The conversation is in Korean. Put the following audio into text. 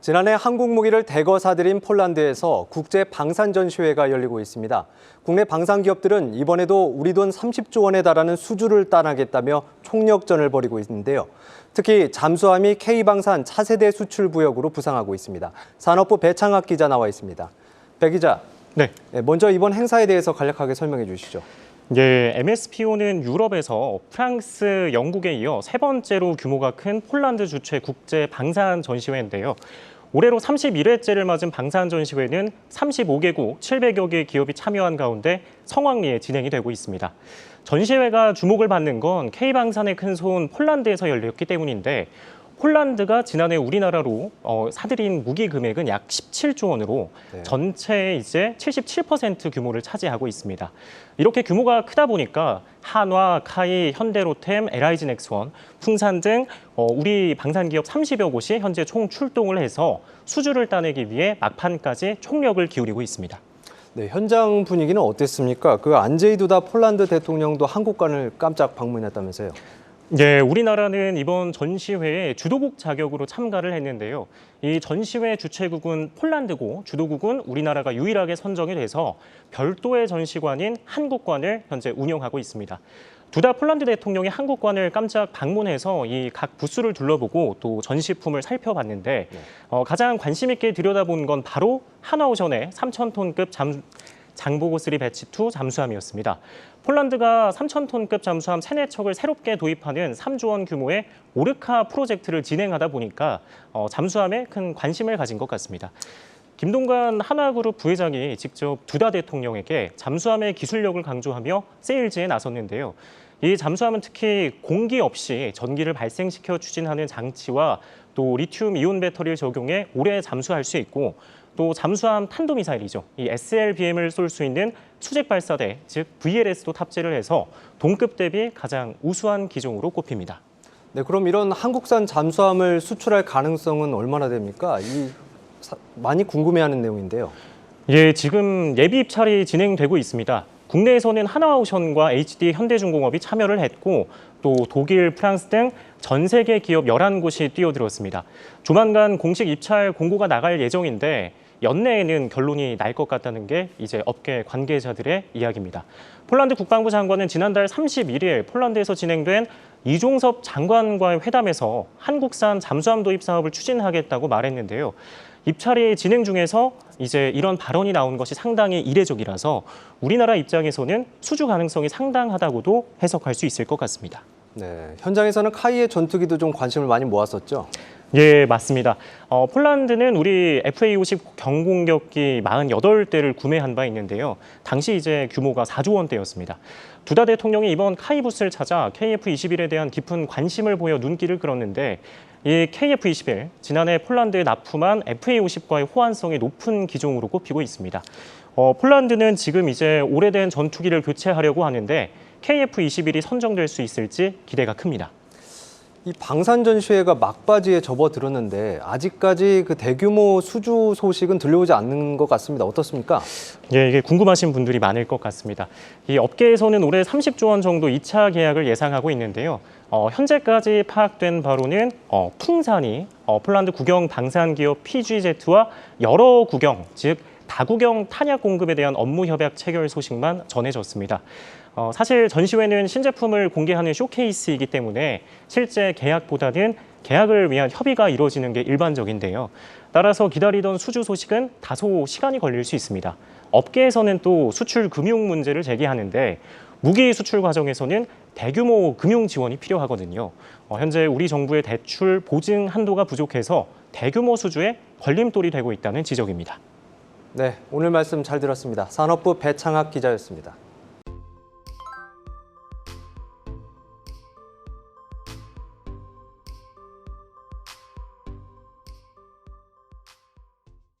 지난해 한국 무기를 대거 사들인 폴란드에서 국제 방산 전시회가 열리고 있습니다. 국내 방산 기업들은 이번에도 우리 돈 30조 원에 달하는 수주를 따나겠다며 총력전을 벌이고 있는데요. 특히 잠수함이 K방산 차세대 수출 부역으로 부상하고 있습니다. 산업부 배창학 기자 나와 있습니다. 배 기자, 네. 먼저 이번 행사에 대해서 간략하게 설명해 주시죠. 예, MSPO는 유럽에서 프랑스, 영국에 이어 세 번째로 규모가 큰 폴란드 주최 국제 방산 전시회인데요. 올해로 31회째를 맞은 방산 전시회는 35개국 700여 개 기업이 참여한 가운데 성황리에 진행이 되고 있습니다. 전시회가 주목을 받는 건 K방산의 큰 손 폴란드에서 열렸기 때문인데 폴란드가 지난해 우리나라로 어, 사들인 무기 금액은 약 17조 원으로 네. 전체의 이제 77% 규모를 차지하고 있습니다. 이렇게 규모가 크다 보니까 한화, 카이, 현대로템, LIG 넥스원, 풍산 등 어, 우리 방산 기업 30여 곳이 현재 총 출동을 해서 수주를 따내기 위해 막판까지 총력을 기울이고 있습니다. 네, 현장 분위기는 어땠습니까? 그 안제이 두다 폴란드 대통령도 한국관을 깜짝 방문했다면서요. 네, 우리나라는 이번 전시회에 주도국 자격으로 참가를 했는데요. 이 전시회 주최국은 폴란드고 주도국은 우리나라가 유일하게 선정이 돼서 별도의 전시관인 한국관을 현재 운영하고 있습니다. 두다 폴란드 대통령이 한국관을 깜짝 방문해서 이 각 부스를 둘러보고 또 전시품을 살펴봤는데 어, 가장 관심 있게 들여다본 건 바로 한화오션의 3,000톤급 잠, 장보고3 배치2 잠수함이었습니다. 폴란드가 3,000톤급 잠수함 세네 척을 새롭게 도입하는 3조 원 규모의 오르카 프로젝트를 진행하다 보니까 어, 잠수함에 큰 관심을 가진 것 같습니다. 김동관 한화그룹 부회장이 직접 두다 대통령에게 잠수함의 기술력을 강조하며 세일즈에 나섰는데요. 이 잠수함은 특히 공기 없이 전기를 발생시켜 추진하는 장치와 또 리튬 이온 배터리를 적용해 오래 잠수할 수 있고 또 잠수함 탄도미사일이죠. 이 SLBM을 쏠 수 있는 수직 발사대, 즉 VLS도 탑재를 해서 동급 대비 가장 우수한 기종으로 꼽힙니다. 네, 그럼 이런 한국산 잠수함을 수출할 가능성은 얼마나 됩니까? 이 사- 많이 궁금해하는 내용인데요. 예, 지금 예비 입찰이 진행되고 있습니다. 국내에서는 하나오션과 HD 현대중공업이 참여를 했고 또 독일, 프랑스 등 전 세계 기업 11곳이 뛰어들었습니다. 조만간 공식 입찰 공고가 나갈 예정인데 연내에는 결론이 날 것 같다는 게 이제 업계 관계자들의 이야기입니다. 폴란드 국방부 장관은 지난달 31일 폴란드에서 진행된 이종섭 장관과의 회담에서 한국산 잠수함 도입 사업을 추진하겠다고 말했는데요. 입찰이 진행 중에서 이제 이런 발언이 나온 것이 상당히 이례적이라서 우리나라 입장에서는 수주 가능성이 상당하다고도 해석할 수 있을 것 같습니다. 네, 현장에서는 카이의 전투기도 좀 관심을 많이 모았었죠. 예, 맞습니다. 어, 폴란드는 우리 FA-50 경공격기 48대를 구매한 바 있는데요. 당시 이제 규모가 4조 원대였습니다. 두다 대통령이 이번 카이부스를 찾아 KF-21에 대한 깊은 관심을 보여 눈길을 끌었는데 이 KF-21 지난해 폴란드에 납품한 FA-50과의 호환성이 높은 기종으로 꼽히고 있습니다. 어, 폴란드는 지금 이제 오래된 전투기를 교체하려고 하는데 KF-21이 선정될 수 있을지 기대가 큽니다. 이 방산 전 시회가 막바지에 접어들었는데 아직까지 그 대규모 수주 소식은 들려오지 않는 것 같습니다. 어떻습니까? 예, 이게 궁금하신 분들이 많을 것 같습니다. 이 업계에서는 올해 30조 원 정도 2차 계약을 예상하고 있는데요. 어, 현재까지 파악된 바로는 어, 풍산이 어, 폴란드 국영 방산 기업 PGZ와 여러 국영, 즉 다국영 탄약 공급에 대한 업무 협약 체결 소식만 전해졌습니다. 어, 사실 전시회는 신제품을 공개하는 쇼케이스이기 때문에 실제 계약보다는 계약을 위한 협의가 이루어지는 게 일반적인데요. 따라서 기다리던 수주 소식은 다소 시간이 걸릴 수 있습니다. 업계에서는 또 수출 금융 문제를 제기하는데 무기 수출 과정에서는 대규모 금융 지원이 필요하거든요. 어, 현재 우리 정부의 대출 보증 한도가 부족해서 대규모 수주에 걸림돌이 되고 있다는 지적입니다. 네, 오늘 말씀 잘 들었습니다. 산업부 배창학 기자였습니다.